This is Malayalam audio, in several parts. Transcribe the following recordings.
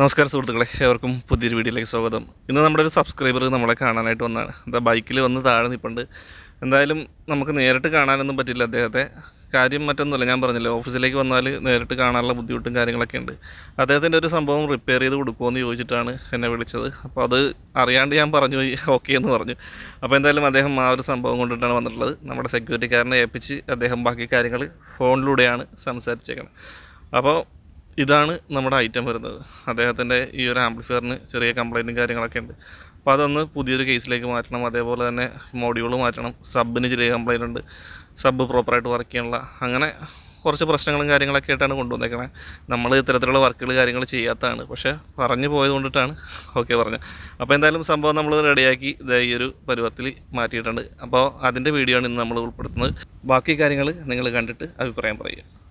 നമസ്കാരം സുഹൃത്തുക്കളെ. ഏവർക്കും പുതിയൊരു വീഡിയോയിലേക്ക് സ്വാഗതം. ഇന്ന് നമ്മുടെ ഒരു സബ്സ്ക്രൈബർ നമ്മളെ കാണാനായിട്ട് വന്നതാണ്. എന്താ ബൈക്കിൽ വന്ന് താഴെ നിൽപ്പുണ്ട് എന്തായാലും നമുക്ക് നേരിട്ട് കാണാനൊന്നും പറ്റില്ല അദ്ദേഹത്തെ. കാര്യം മറ്റൊന്നുമല്ല ഞാൻ പറഞ്ഞില്ല ഓഫീസിലേക്ക് വന്നാൽ നേരിട്ട് കാണാനുള്ള ബുദ്ധിമുട്ടും കാര്യങ്ങളൊക്കെ ഉണ്ട്. അദ്ദേഹത്തിന്റെ ഒരു സംഭവം റിപ്പയർ ചെയ്ത് കൊടുക്കുമോ എന്ന് ചോദിച്ചിട്ടാണ് എന്നെ വിളിച്ചത്. അപ്പോൾ അത് അറിയാണ്ട് ഞാൻ പറഞ്ഞു ഓക്കെ എന്ന് പറഞ്ഞു. അപ്പോൾ എന്തായാലും അദ്ദേഹം ആ ഒരു സംഭവം കൊണ്ടിട്ടാണ് വന്നിട്ടുള്ളത്. നമ്മുടെ സെക്യൂരിറ്റിക്കാരനെ ഏൽപ്പിച്ച് അദ്ദേഹം ബാക്കി കാര്യങ്ങൾ ഫോണിലൂടെയാണ് സംസാരിച്ചേക്കുന്നത് അപ്പോൾ ഇതാണ് നമ്മുടെ ഐറ്റം വരുന്നത്. അദ്ദേഹത്തിന്റെ ഈ ഒരു ആംപ്ലിഫയറിന് ചെറിയ കംപ്ലൈന്റും കാര്യങ്ങളൊക്കെ ഉണ്ട്. അപ്പോൾ അതൊന്ന് പുതിയൊരു കേസിലേക്ക് മാറ്റണം. അതേപോലെ തന്നെ മോഡ്യൂൾ മാറ്റണം. സബിന് ചെറിയ കംപ്ലൈന്റ് ഉണ്ട്. സബ് പ്രോപ്പറായിട്ട് വർക്ക് ചെയ്യാനുള്ള അങ്ങനെ കുറച്ച് പ്രശ്നങ്ങളും കാര്യങ്ങളൊക്കെ ആയിട്ടാണ് കൊണ്ടുവന്നേക്കണേ. നമ്മൾ ഇത്തരത്തിലുള്ള വർക്കുകൾ കാര്യങ്ങൾ ചെയ്യാത്തതാണ്. പക്ഷേ പറഞ്ഞു പോയത് കൊണ്ടിട്ടാണ്. ഓക്കെ പറഞ്ഞത് അപ്പോൾ എന്തായാലും സംഭവം നമ്മൾ റെഡിയാക്കി ഈ ഒരു പരുവത്തിൽ മാറ്റിയിട്ടുണ്ട്. അപ്പോൾ അതിന്റെ വീഡിയോ ആണ് ഇന്ന് നമ്മൾ ഉൾപ്പെടുത്തുന്നത്. ബാക്കി കാര്യങ്ങൾ നിങ്ങൾ കണ്ടിട്ട് അഭിപ്രായം പറയുക.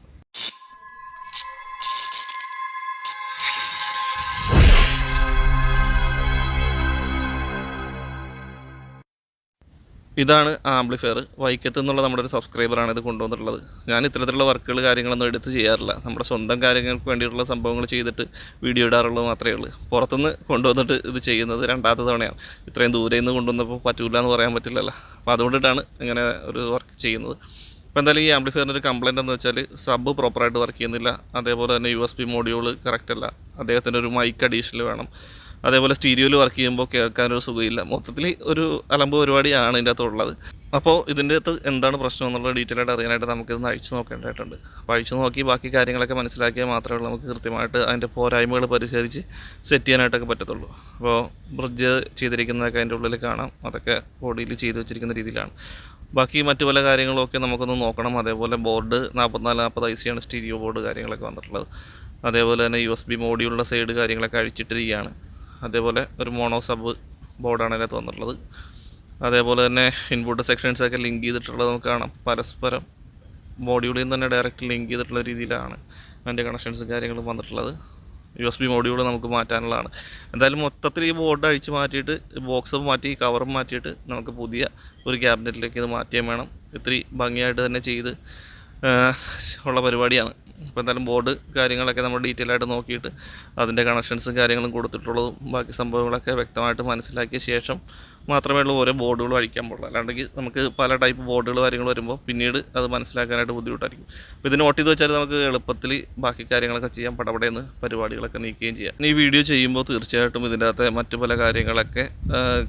ഇതാണ് ആംപ്ലിഫയർ. വൈക്കത്ത് എന്നുള്ള നമ്മുടെ ഒരു സബ്സ്ക്രൈബറാണ് ഇത് കൊണ്ടുവന്നിട്ടുള്ളത്. ഞാൻ ഇത്തരത്തിലുള്ള വർക്കുകൾ കാര്യങ്ങളൊന്നും എടുത്ത് ചെയ്യാറില്ല. നമ്മുടെ സ്വന്തം കാര്യങ്ങൾക്ക് വേണ്ടിയിട്ടുള്ള സംഭവങ്ങൾ ചെയ്തിട്ട് വീഡിയോ ഇടാറുള്ളത് മാത്രമേ ഉള്ളൂ. പുറത്തുനിന്ന് കൊണ്ടുവന്നിട്ട് ഇത് ചെയ്യുന്നത് രണ്ടാമത്തെ തവണയാണ്. ഇത്രയും ദൂരെ നിന്ന് കൊണ്ടുവന്നപ്പോൾ പറ്റൂല എന്ന് പറയാൻ പറ്റില്ലല്ലോ. അപ്പോൾ അതുകൊണ്ടിട്ടാണ് ഇങ്ങനെ ഒരു വർക്ക് ചെയ്യുന്നത്. അപ്പോൾ എന്തായാലും ഈ ആംപ്ലിഫയറിന്റെ ഒരു കംപ്ലയിന്റ് എന്ന് വെച്ചാൽ സബ് പ്രോപ്പറായിട്ട് വർക്ക് ചെയ്യുന്നില്ല. അതേപോലെ തന്നെ U S B module correct അല്ല അദ്ദേഹത്തിന്റെ ഒരു മൈക്ക് അഡീഷണൽ വേണം. അതേപോലെ സ്റ്റീരിയോയിൽ വർക്ക് ചെയ്യുമ്പോൾ കേൾക്കാനൊരു സുഖമില്ല. മൊത്തത്തിൽ ഒരു അലമ്പ് പരിപാടിയാണ് ഇതിന്റെ അകത്തുള്ളത്. അപ്പോൾ ഇതിന്റെ അകത്ത് എന്താണ് പ്രശ്നം എന്നുള്ള ഡീറ്റെയിൽ ആയിട്ട് അറിയാനായിട്ട് നമുക്കിതൊന്ന് അഴിച്ചു നോക്കേണ്ടതായിട്ടുണ്ട്. അപ്പോൾ അഴിച്ചു നോക്കി ബാക്കി കാര്യങ്ങളൊക്കെ മനസ്സിലാക്കിയാൽ മാത്രമേ ഉള്ളൂ നമുക്ക് കൃത്യമായിട്ട് അതിന്റെ പോരായ്മകൾ പരിശോധിച്ച് സെറ്റ് ചെയ്യാനായിട്ടൊക്കെ പറ്റത്തുള്ളൂ. അപ്പോൾ ബ്രിഡ്ജ് ചെയ്തിരിക്കുന്നതൊക്കെ അതിന്റെ ഉള്ളിൽ കാണാം. അതൊക്കെ ബോഡിയിൽ ചെയ്തു വെച്ചിരിക്കുന്ന രീതിയിലാണ്. ബാക്കി മറ്റു പല കാര്യങ്ങളൊക്കെ നമുക്കൊന്ന് നോക്കണം. അതേപോലെ ബോർഡ് നാൽപ്പത്തിനാല് നാൽപ്പത് ഐ സിയാണ് സ്റ്റീരിയോ ബോർഡ് കാര്യങ്ങളൊക്കെ വന്നിട്ടുള്ളത്. അതേപോലെ തന്നെ യു എസ് ബി മോഡിയുള്ള സൈഡ് കാര്യങ്ങളൊക്കെ അഴിച്ചിട്ടിരിക്കുകയാണ്. അതേപോലെ ഒരു മോണോ സബ് ബോർഡാണ് അതിനകത്ത് വന്നിട്ടുള്ളത്. അതേപോലെ തന്നെ ഇൻപുട്ട് സെക്ഷൻസൊക്കെ ലിങ്ക് ചെയ്തിട്ടുള്ളത് നമുക്ക് കാണാം. പരസ്പരം മോഡ്യൂളിൽ നിന്ന് തന്നെ ഡയറക്റ്റ് ലിങ്ക് ചെയ്തിട്ടുള്ള രീതിയിലാണ് അതിന്റെ കണക്ഷൻസും കാര്യങ്ങളും വന്നിട്ടുള്ളത്. യു എസ് ബി മോഡ്യൂൾ നമുക്ക് മാറ്റാനുള്ളതാണ്. എന്തായാലും മൊത്തത്തിൽ ഈ ബോർഡ് അഴിച്ച് മാറ്റിയിട്ട് ബോക്സ് മാറ്റി കവറും മാറ്റിയിട്ട് നമുക്ക് പുതിയ ഒരു ക്യാബിനറ്റിലേക്ക് ഇത് മാറ്റിയാൽ വേണം. ഇത്തിരി ഭംഗിയായിട്ട് തന്നെ ചെയ്ത് ഉള്ള പരിപാടിയാണ്. അപ്പോൾ എന്തായാലും ബോർഡ് കാര്യങ്ങളൊക്കെ നമ്മൾ ഡീറ്റെയിൽ ആയിട്ട് നോക്കിയിട്ട് അതിന്റെ കണക്ഷൻസും കാര്യങ്ങളും കൊടുത്തിട്ടുള്ളതും ബാക്കി സംഭവങ്ങളൊക്കെ വ്യക്തമായിട്ട് മനസ്സിലാക്കിയ ശേഷം മാത്രമേ ഉള്ളൂ ഓരോ ബോർഡുകൾ വഴിക്കാൻ പാടുള്ളൂ അല്ലാണ്ടെങ്കിൽ നമുക്ക് പല ടൈപ്പ് ബോർഡുകൾ കാര്യങ്ങൾ വരുമ്പോൾ പിന്നീട് അത് മനസ്സിലാക്കാനായിട്ട് ബുദ്ധിമുട്ടായിരിക്കും. അപ്പോൾ ഇത് നോട്ട് ചെയ്ത് വെച്ചാൽ നമുക്ക് എളുപ്പത്തിൽ ബാക്കി കാര്യങ്ങളൊക്കെ ചെയ്യാം പടപടയെന്ന് പരിപാടികളൊക്കെ നീക്കുകയും ചെയ്യാം. ഈ വീഡിയോ ചെയ്യുമ്പോൾ തീർച്ചയായിട്ടും ഇതിന്റെ അകത്തെ മറ്റു പല കാര്യങ്ങളൊക്കെ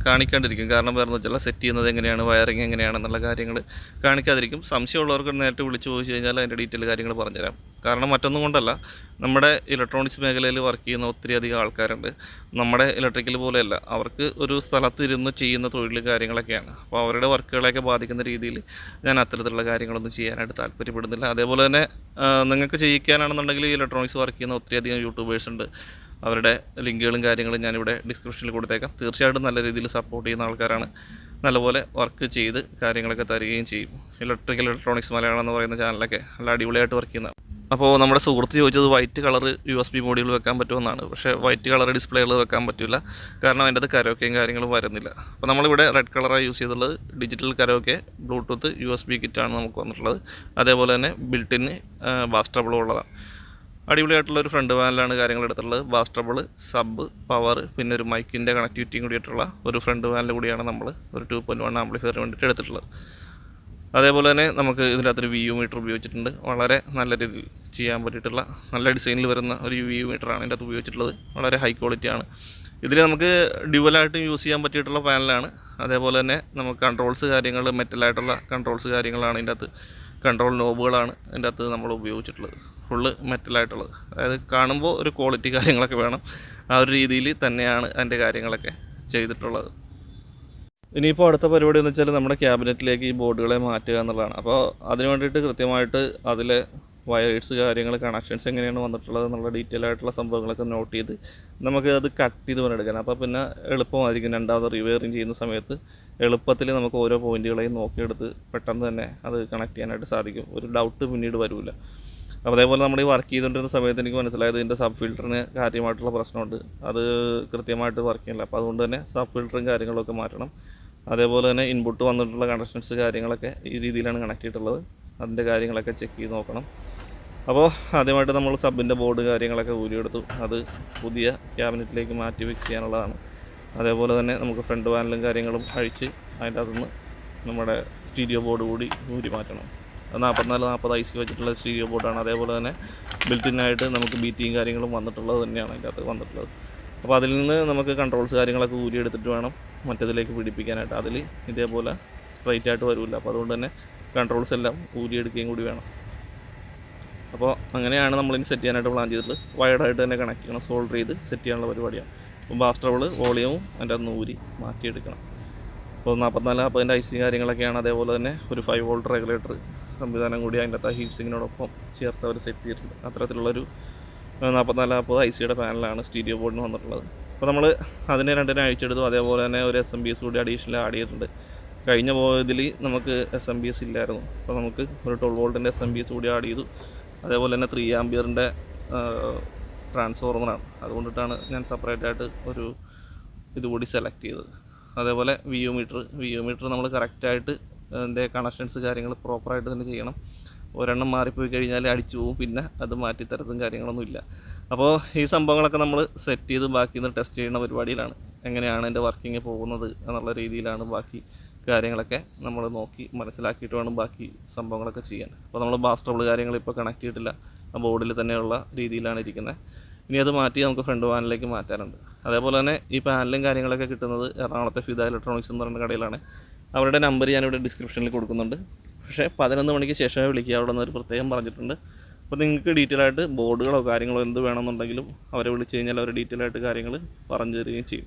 കാണിക്കാണ്ടിരിക്കും. കാരണം വേറെ വെച്ചാൽ സെറ്റ് ചെയ്യുന്നത് എങ്ങനെയാണ് വയറിങ് എങ്ങനെയാണെന്നുള്ള കാര്യങ്ങൾ കാണിക്കാതിരിക്കും. സംശയമുള്ളവർക്ക് നേരിട്ട് വിളിച്ച് ചോദിച്ചു കഴിഞ്ഞാൽ അതിന്റെ ഡീറ്റെയിൽ കാര്യങ്ങൾ പറഞ്ഞുതരാം. കാരണം മറ്റൊന്നും കൊണ്ടല്ല നമ്മുടെ ഇലക്ട്രോണിക്സ് മേഖലയിൽ വർക്ക് ചെയ്യുന്ന ഒത്തിരി അധികം ആൾക്കാരുണ്ട്. നമ്മുടെ ഇലക്ട്രിക്കൽ പോലെയല്ല അവർക്ക് ഒരു സ്ഥലത്ത് ഇരുന്ന് ചെയ്യുന്ന തൊഴിൽ കാര്യങ്ങളൊക്കെയാണ്. അപ്പോൾ അവരുടെ വർക്കുകളെയൊക്കെ ബാധിക്കുന്ന രീതിയിൽ ഞാൻ അത്തരത്തിലുള്ള കാര്യങ്ങളൊന്നും ചെയ്യാനായിട്ട് താല്പര്യപ്പെടുന്നില്ല. അതേപോലെ തന്നെ നിങ്ങൾക്ക് ചെയ്യിക്കാനാണെന്നുണ്ടെങ്കിൽ ഇലക്ട്രോണിക്സ് വർക്ക് ചെയ്യുന്ന ഒത്തിരി അധികം യൂട്യൂബേഴ്സ് ഉണ്ട്. അവരുടെ ലിങ്കുകളും കാര്യങ്ങളും ഞാനിവിടെ ഡിസ്ക്രിപ്ഷനിൽ കൊടുത്തേക്കാം. തീർച്ചയായിട്ടും നല്ല രീതിയിൽ സപ്പോർട്ട് ചെയ്യുന്ന ആൾക്കാരാണ്. നല്ലപോലെ വർക്ക് ചെയ്ത് കാര്യങ്ങളൊക്കെ തരികയും ചെയ്യും. ഇലക്ട്രിക്കൽ ഇലക്ട്രോണിക്സ് മലയാളം എന്ന് പറയുന്ന ചാനലൊക്കെ നല്ല അടിപൊളിയായിട്ട് വർക്ക് ചെയ്യുന്ന അപ്പോൾ നമ്മുടെ സുഹൃത്ത് ചോദിച്ചത് white colour U S B module വെക്കാൻ പറ്റുമെന്നാണ്. പക്ഷേ വൈറ്റ് കളർ ഡിസ്പ്ലേകൾ വെക്കാൻ പറ്റില്ല കാരണം അതിന്റെ അത് കരോക്കയും കാര്യങ്ങളും വരുന്നില്ല. അപ്പോൾ നമ്മളിവിടെ റെഡ് കളറാണ് യൂസ് ചെയ്തിട്ടുള്ളത് digital karaoke bluetooth U S B കിറ്റാണ് നമുക്ക് വന്നിട്ടുള്ളത്. അതേപോലെ തന്നെ ബിൽട്ടിന് ബാസ്റ്റബിളും ഉള്ളതാണ്. അടിപൊളിയായിട്ടുള്ള ഒരു ഫ്രണ്ട് പാനലാണ് കാര്യങ്ങൾ എടുത്തിട്ടുള്ളത്. ബാസ്റ്റബിൾ സബ് പവർ പിന്നെ ഒരു മൈക്കിന്റെ കണക്ടിവിറ്റിയും കൂടിയിട്ടുള്ള ഒരു ഫ്രണ്ട് പാനൽ കൂടിയാണ് നമ്മൾ ഒരു ടു പോയിന്റ് വൺ ആംപ്ലിഫയറിന് വേണ്ടിയിട്ട് എടുത്തിട്ടുള്ളത്. അതേപോലെ തന്നെ നമുക്ക് ഇതിനകത്തൊരു വി യു മീറ്റർ ഉപയോഗിച്ചിട്ടുണ്ട്. വളരെ നല്ല രീതിയിൽ ചെയ്യാൻ പറ്റിയിട്ടുള്ള നല്ല ഡിസൈനിൽ വരുന്ന ഒരു വി യു മീറ്ററാണ് ഇതിനകത്ത് ഉപയോഗിച്ചിട്ടുള്ളത്. വളരെ ഹൈ ക്വാളിറ്റി ആണ്. ഇതിൽ നമുക്ക് ഡ്യുവലായിട്ടും യൂസ് ചെയ്യാൻ പറ്റിയിട്ടുള്ള പാനലാണ് അതേപോലെ തന്നെ നമുക്ക് കൺട്രോൾസ് കാര്യങ്ങൾ മെറ്റലായിട്ടുള്ള കൺട്രോൾസ് കാര്യങ്ങളാണ് ഇതിന്റെ അകത്ത് കൺട്രോൾ നോബുകളാണ് ഇതിന്റെ അകത്ത് നമ്മൾ ഉപയോഗിച്ചിട്ടുള്ളത്. ഫുള്ള് മെറ്റലായിട്ടുള്ളത്. അതായത് കാണുമ്പോൾ ഒരു ക്വാളിറ്റി കാര്യങ്ങളൊക്കെ വേണം. ആ ഒരു രീതിയിൽ തന്നെയാണ് അതിന്റെ കാര്യങ്ങളൊക്കെ ചെയ്തിട്ടുള്ളത്. ഇനിയിപ്പോൾ അടുത്ത പരിപാടി എന്ന് വെച്ചാൽ നമ്മുടെ ക്യാബിനറ്റിലേക്ക് ഈ ബോർഡുകളെ മാറ്റുക എന്നുള്ളതാണ്. അപ്പോൾ അതിന് വേണ്ടിയിട്ട് കൃത്യമായിട്ട് അതിലെ വയേഴ്സ് കാര്യങ്ങൾ കണക്ഷൻസ് എങ്ങനെയാണ് വന്നിട്ടുള്ളത് എന്നുള്ള ഡീറ്റെയിൽ ആയിട്ടുള്ള സംഭവങ്ങളൊക്കെ നോട്ട് ചെയ്ത് നമുക്ക് അത് കട്ട് ചെയ്ത് പണിയെടുക്കണം അപ്പോൾ പിന്നെ എളുപ്പമായിരിക്കും രണ്ടാമത് റിവെയറിങ് ചെയ്യുന്ന സമയത്ത് എളുപ്പത്തിൽ നമുക്ക് ഓരോ പോയിന്റുകളെയും നോക്കിയെടുത്ത് പെട്ടെന്ന് തന്നെ അത് കണക്ട് ചെയ്യാനായിട്ട് സാധിക്കും. ഒരു ഡൗട്ട് പിന്നീട് വരില്ല അപ്പോൾ അതേപോലെ നമ്മൾ ഈ വർക്ക് ചെയ്തുകൊണ്ടിരുന്ന സമയത്ത് എനിക്ക് മനസ്സിലായത് ഇതിന്റെ സബ് ഫിൽറ്ററിന് കാര്യമായിട്ടുള്ള പ്രശ്നമുണ്ട്. അത് കൃത്യമായിട്ട് വർക്ക് ചെയ്യില്ല അപ്പോൾ അതുകൊണ്ട് തന്നെ സബ് ഫിൽറ്ററും കാര്യങ്ങളൊക്കെ മാറ്റണം. അതേപോലെ തന്നെ ഇൻപുട്ട് വന്നിട്ടുള്ള കണക്ഷൻസ് കാര്യങ്ങളൊക്കെ ഈ രീതിയിലാണ് കണക്ട് ചെയ്തിട്ടുള്ളത്. അതിന്റെ കാര്യങ്ങളൊക്കെ ചെക്ക് ചെയ്ത് നോക്കണം. അപ്പോൾ ആദ്യമായിട്ട് നമ്മൾ സബിന്റെ ബോർഡ് കാര്യങ്ങളൊക്കെ ഊരിയെടുത്തു. അത് പുതിയ ക്യാബിനറ്റിലേക്ക് മാറ്റി ഫിക്സ് ചെയ്യാനുള്ളതാണ്. അതേപോലെ തന്നെ നമുക്ക് ഫ്രണ്ട് പാനലും കാര്യങ്ങളും അഴിച്ച് അതിന്റെ അകത്തുനിന്ന് നമ്മുടെ സ്റ്റീരിയോ ബോർഡ് കൂടി ഊരി മാറ്റണം. നാൽപ്പത്തിനാല് നാൽപ്പത് ഐ സി വെച്ചിട്ടുള്ള സ്റ്റീരിയോ ബോർഡാണ്. അതേപോലെ തന്നെ ബിൽറ്റിനായിട്ട് നമുക്ക് ബീറ്റിയും കാര്യങ്ങളും വന്നിട്ടുള്ളത് തന്നെയാണ് അതിന്റെ അകത്ത് വന്നിട്ടുള്ളത്. അപ്പോൾ അതിൽ നിന്ന് നമുക്ക് കൺട്രോൾസ് കാര്യങ്ങളൊക്കെ ഊരി എടുത്തിട്ട് വേണം മറ്റേതിലേക്ക് പിടിപ്പിക്കാനായിട്ട്. അതിൽ ഇതേപോലെ സ്ട്രൈറ്റ് ആയിട്ട് വരില്ല. അപ്പോൾ അതുകൊണ്ട് തന്നെ കൺട്രോൾസ് എല്ലാം ഊരിയെടുക്കുകയും കൂടി വേണം. അപ്പോൾ അങ്ങനെയാണ് നമ്മൾ ഇനി സെറ്റ് ചെയ്യാനായിട്ട് പ്ലാൻ ചെയ്തിട്ടുള്ളത്. വയർഡായിട്ട് തന്നെ കണക്ട് ചെയ്യണം. സോൾഡർ ചെയ്ത് സെറ്റ് ചെയ്യാനുള്ള പരിപാടിയാണ്. അപ്പോൾ ബാസ് വോളിയവും അതിന്റെ അന്ന് ഊരി മാറ്റിയെടുക്കണം. അപ്പോൾ നാൽപ്പത്തിനാല് നാൽപ്പതിന്റെ ഐ സി കാര്യങ്ങളൊക്കെയാണ് അതേപോലെ തന്നെ ഒരു ഫൈവ് വോൾട്ട് റെഗുലേറ്റർ സംവിധാനം കൂടി അതിന്റെ അകത്ത് ഹീറ്റ് സിങ്ങിനോടൊപ്പം ചേർത്ത് അവർ സെറ്റ് ചെയ്തിട്ടുണ്ട്. അത്തരത്തിലുള്ളൊരു നാൽപ്പത്തിനാല് നാൽപ്പത് ഐ സിയുടെ പാനലാണ് സ്റ്റീരിയോ ബോർഡിന് വന്നിട്ടുള്ളത്. അപ്പോൾ നമ്മൾ അതിനെ രണ്ടിനെ അഴിച്ചെടുത്തു. അതേപോലെ തന്നെ ഒരു എസ് എം ബി എസ് കൂടി അഡീഷണൽ ആഡ് ചെയ്തിട്ടുണ്ട്. കഴിഞ്ഞ പോയതിൽ നമുക്ക് എസ് എം ബി എസ് ഇല്ലായിരുന്നു. അപ്പോൾ നമുക്ക് ഒരു ട്വൽവ് വോൾട്ടിന്റെ എസ് എം ബി എസ് കൂടി ആഡ് ചെയ്തു. അതേപോലെ തന്നെ ത്രീ ആംബിയറിന്റെ ട്രാൻസ്ഫോർമറാണ് അതുകൊണ്ടിട്ടാണ് ഞാൻ സെപ്പറേറ്റ് ആയിട്ട് ഒരു ഇതുകൂടി സെലക്ട് ചെയ്തത്. അതേപോലെ V U meter V U meter നമ്മൾ കറക്റ്റായിട്ട് അതിന്റെ കണക്ഷൻസ് കാര്യങ്ങൾ പ്രോപ്പറായിട്ട് തന്നെ ചെയ്യണം. ഒരെണ്ണം മാറിപ്പോയി കഴിഞ്ഞാൽ അടിച്ചു പോകും പിന്നെ അത് മാറ്റി തരത്തും കാര്യങ്ങളൊന്നും ഇല്ല. അപ്പോൾ ഈ സംഭവങ്ങളൊക്കെ നമ്മൾ സെറ്റ് ചെയ്ത് ബാക്കി നിന്ന് ടെസ്റ്റ് ചെയ്യുന്ന പരിപാടിയിലാണ്. എങ്ങനെയാണ് എന്റെ വർക്കിംഗ് പോകുന്നത് എന്നുള്ള രീതിയിലാണ് ബാക്കി കാര്യങ്ങളൊക്കെ നമ്മൾ നോക്കി മനസ്സിലാക്കിയിട്ട് വേണം ബാക്കി സംഭവങ്ങളൊക്കെ ചെയ്യാൻ. അപ്പോൾ നമ്മൾ ബാസ് ട്രബിൾ കാര്യങ്ങൾ ഇപ്പോൾ കണക്ട് ചെയ്തിട്ടില്ല. ആ ബോർഡിൽ തന്നെയുള്ള രീതിയിലാണ് ഇരിക്കുന്നത് ഇനി അത് മാറ്റി നമുക്ക് ഫ്രണ്ട് പാനലിലേക്ക് മാറ്റാനുണ്ട്. അതേപോലെ തന്നെ ഈ പാനലും കാര്യങ്ങളൊക്കെ കിട്ടുന്നത് എറണാകുളത്തെ ഫിദ ഇലക്ട്രോണിക്സ് എന്ന് പറയുന്ന കടയിലാണ്. അവരുടെ നമ്പർ ഞാനിവിടെ ഡിസ്ക്രിപ്ഷനിൽ കൊടുക്കുന്നുണ്ട്. പക്ഷേ പതിനൊന്ന് മണിക്ക് ശേഷമേ വിളിക്കുക അവിടെ നിന്ന് ഒരു പ്രത്യേകം പറഞ്ഞിട്ടുണ്ട്. അപ്പോൾ നിങ്ങൾക്ക് ഡീറ്റെയിൽ ആയിട്ട് ബോർഡുകളോ കാര്യങ്ങളോ എന്ത് വേണമെന്നുണ്ടെങ്കിലും അവരെ വിളിച്ച് കഴിഞ്ഞാൽ അവർ ഡീറ്റെയിൽ ആയിട്ട് കാര്യങ്ങൾ പറഞ്ഞു തരികയും ചെയ്യും.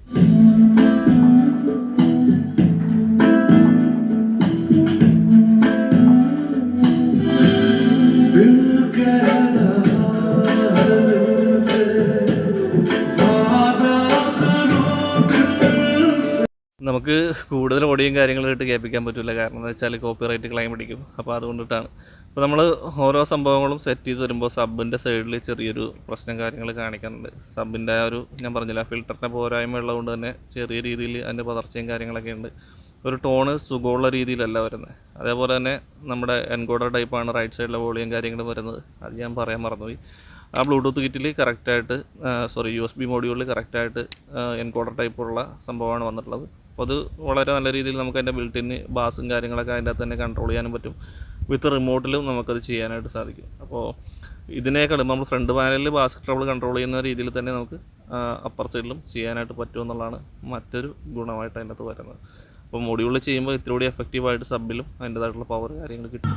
നമുക്ക് കൂടുതൽ ഓടിയും കാര്യങ്ങളായിട്ട് കേൾപ്പിക്കാൻ പറ്റില്ല കാരണം എന്താ വെച്ചാൽ കോപ്പി റൈറ്റ് ക്ലെയിം അടിക്കും. അപ്പോൾ അതുകൊണ്ടിട്ടാണ്. അപ്പോൾ നമ്മൾ ഓരോ സംഭവങ്ങളും സെറ്റ് ചെയ്ത് വരുമ്പോൾ സബിന്റെ സൈഡിൽ ചെറിയൊരു പ്രശ്നം കാര്യങ്ങൾ കാണിക്കാറുണ്ട് സബിന്റെ ആ ഒരു ഞാൻ പറഞ്ഞില്ല ഫിൽറ്ററിന്റെ പോരായ്മ ഉള്ളതുകൊണ്ട് തന്നെ ചെറിയ രീതിയിൽ അതിന്റെ പതർച്ചയും കാര്യങ്ങളൊക്കെ ഉണ്ട്. ഒരു ടോണ് സുഖമുള്ള രീതിയിലല്ല വരുന്നത്. അതേപോലെ തന്നെ നമ്മുടെ എൻകോഡർ ടൈപ്പാണ് റൈറ്റ് സൈഡിലെ വോളിയും കാര്യങ്ങളും വരുന്നത്. അത് ഞാൻ പറയാൻ മറന്നുപോയി. ആ ബ്ലൂടൂത്ത് കിറ്റിൽ കറക്റ്റായിട്ട് സോറി യു എസ് ബി മോഡ്യൂളിൽ കറക്റ്റായിട്ട് എൻകോഡർ ടൈപ്പുള്ള സംഭവമാണ് വന്നിട്ടുള്ളത്. അപ്പോൾ അത് വളരെ നല്ല രീതിയിൽ നമുക്ക് അതിന്റെ ബിൽട്ടിന് ബാസും കാര്യങ്ങളൊക്കെ അതിന്റെ തന്നെ കൺട്രോൾ ചെയ്യാനും പറ്റും. വിത്ത് റിമോട്ടിലും നമുക്കത് ചെയ്യാനായിട്ട് സാധിക്കും. അപ്പോൾ ഇതിനേക്കാളും നമ്മൾ ഫ്രണ്ട് പാനലിൽ ബാസ് ട്രബിൾ കൺട്രോൾ ചെയ്യുന്ന രീതിയിൽ തന്നെ നമുക്ക് അപ്പർ സൈഡിലും ചെയ്യാനായിട്ട് പറ്റും എന്നുള്ളതാണ് മറ്റൊരു ഗുണമായിട്ട് അതിന്റെ അകത്ത് വരുന്നത്. അപ്പോൾ മൊഡ്യൂളിൽ ചെയ്യുമ്പോൾ ഇത്തിരി കൂടി എഫക്റ്റീവായിട്ട് സബിലും അതിന്റേതായിട്ടുള്ള പവർ കാര്യങ്ങൾ കിട്ടും.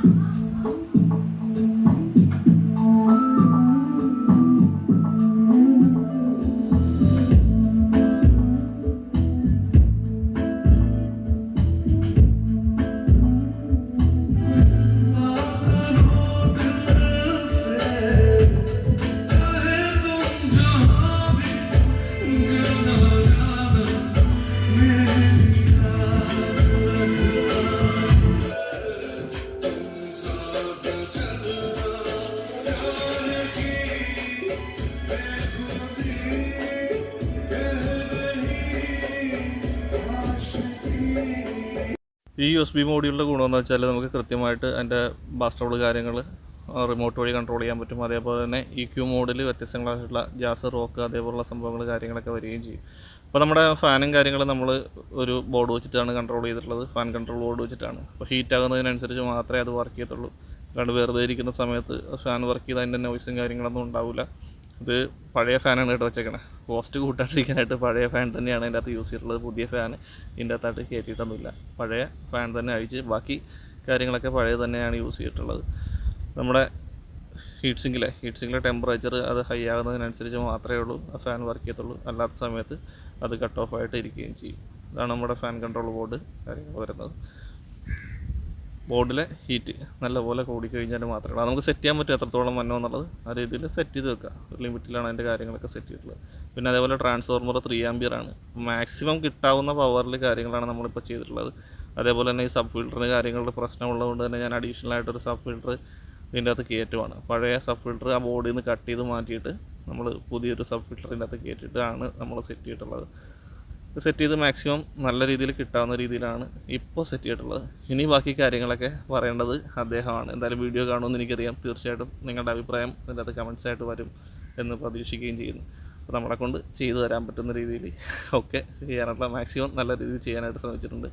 ഈ യു എസ് ബി മോഡ്യൂളിന്റെ ഗുണമെന്ന് വെച്ചാൽ നമുക്ക് കൃത്യമായിട്ട് അതിന്റെ ബാസ്റ്റബിൾ കാര്യങ്ങൾ റിമോട്ട് വഴി കൺട്രോൾ ചെയ്യാൻ പറ്റും. അതേപോലെ തന്നെ ഇ ക്യൂ മോഡിൽ വ്യത്യസ്തങ്ങളായിട്ടുള്ള ജാസ് റോക്ക് അതേപോലുള്ള സംഭവങ്ങൾ കാര്യങ്ങളൊക്കെ വരികയും ചെയ്യും. അപ്പോൾ നമ്മുടെ ഫാനും കാര്യങ്ങളും നമ്മൾ ഒരു ബോർഡ് വെച്ചിട്ടാണ് കൺട്രോൾ ചെയ്തിട്ടുള്ളത്. ഫാൻ കൺട്രോൾ ബോർഡ് വെച്ചിട്ടാണ്. അപ്പോൾ ഹീറ്റ് ആകുന്നതിനനുസരിച്ച് മാത്രമേ അത് വർക്ക് ചെയ്യത്തുള്ളൂ. അല്ലാണ്ട് വെറുതെ ഇരിക്കുന്ന സമയത്ത് ഫാൻ വർക്ക് ചെയ്ത് അതിന്റെ നോയ്സും കാര്യങ്ങളൊന്നും ഉണ്ടാവില്ല ഇത് പഴയ ഫാനാണ് കേട്ടോ വെച്ചേക്കണേ. കോസ്റ്റ് കൂട്ടാണ്ടിരിക്കാനായിട്ട് പഴയ ഫാൻ തന്നെയാണ് അതിന്റെ അകത്ത് യൂസ് ചെയ്തിട്ടുള്ളത്. പുതിയ ഫാൻ ഇതിന്റെ അകത്തായിട്ട് കയറ്റിയിട്ടൊന്നുമില്ല. പഴയ ഫാൻ തന്നെ അഴിച്ച് ബാക്കി കാര്യങ്ങളൊക്കെ പഴയ തന്നെയാണ് യൂസ് ചെയ്തിട്ടുള്ളത്. നമ്മുടെ ഹീറ്റ് സിങ്കിലെ ഹീറ്റ് സിങ്കിലെ ടെമ്പറേച്ചർ അത് ഹൈ ആകുന്നതിനനുസരിച്ച് മാത്രമേ ഉള്ളൂ. ആ ഫാൻ വർക്ക് ചെയ്യത്തുള്ളൂ. അല്ലാത്ത സമയത്ത് അത് കട്ട് ഓഫ് ആയിട്ട് ഇരിക്കുകയും ചെയ്യും. ഇതാണ് നമ്മുടെ ഫാൻ കൺട്രോൾ ബോർഡ് കാര്യങ്ങൾ വരുന്നത്. ബോർഡിലെ ഹീറ്റ് നല്ലപോലെ കൂടിക്കഴിഞ്ഞാൽ മാത്രമേ നമുക്ക് സെറ്റ് ചെയ്യാൻ പറ്റും എത്രത്തോളം വന്നോ എന്നുള്ളത് ആ രീതിയിൽ സെറ്റ് ചെയ്ത് വെക്കുക. ഒരു ലിമിറ്റിലാണ് അതിന്റെ കാര്യങ്ങളൊക്കെ സെറ്റ് ചെയ്തിട്ടുള്ളത്. പിന്നെ അതേപോലെ ട്രാൻസ്ഫോർമർ ത്രീ ആണ്. മാക്സിമം കിട്ടാവുന്ന പവറിൽ കാര്യങ്ങളാണ് നമ്മളിപ്പോൾ ചെയ്തിട്ടുള്ളത്. അതേപോലെ തന്നെ ഈ സബ് ഫിൽറ്ററിന് കാര്യങ്ങളുടെ പ്രശ്നമുള്ളതുകൊണ്ട് തന്നെ ഞാൻ അഡീഷണൽ ആയിട്ടൊരു സബ് ഫിൽറ്റർ ഇതിന്റെ അകത്ത് കയറ്റുവാണ് പഴയ സബ് ഫിൽറ്റർ ആ ബോർഡിൽ നിന്ന് കട്ട് ചെയ്ത് മാറ്റിയിട്ട് നമ്മൾ പുതിയൊരു സബ് ഫിൽറ്ററിന്റെ അകത്ത് കയറ്റിയിട്ടാണ് നമ്മൾ സെറ്റ് ചെയ്തിട്ടുള്ളത്. സെറ്റ് ചെയ്ത് മാക്സിമം നല്ല രീതിയിൽ കിട്ടാവുന്ന രീതിയിലാണ് ഇപ്പോൾ സെറ്റ് ചെയ്തിട്ടുള്ളത്. ഇനി ബാക്കി കാര്യങ്ങളൊക്കെ പറയേണ്ടത് അദ്ദേഹമാണ്. എന്തായാലും വീഡിയോ കാണുമെന്ന് എനിക്കറിയാം. തീർച്ചയായിട്ടും നിങ്ങളുടെ അഭിപ്രായം ഇതിന്റെ അത് കമൻസ് ആയിട്ട് വരും എന്ന് പ്രതീക്ഷിക്കുകയും ചെയ്യുന്നു. അപ്പോൾ നമ്മളെ കൊണ്ട് ചെയ്തു തരാൻ പറ്റുന്ന രീതിയിൽ ഒക്കെ ചെയ്യാനുള്ള മാക്സിമം നല്ല രീതിയിൽ ചെയ്യാനായിട്ട് ശ്രമിച്ചിട്ടുണ്ട്.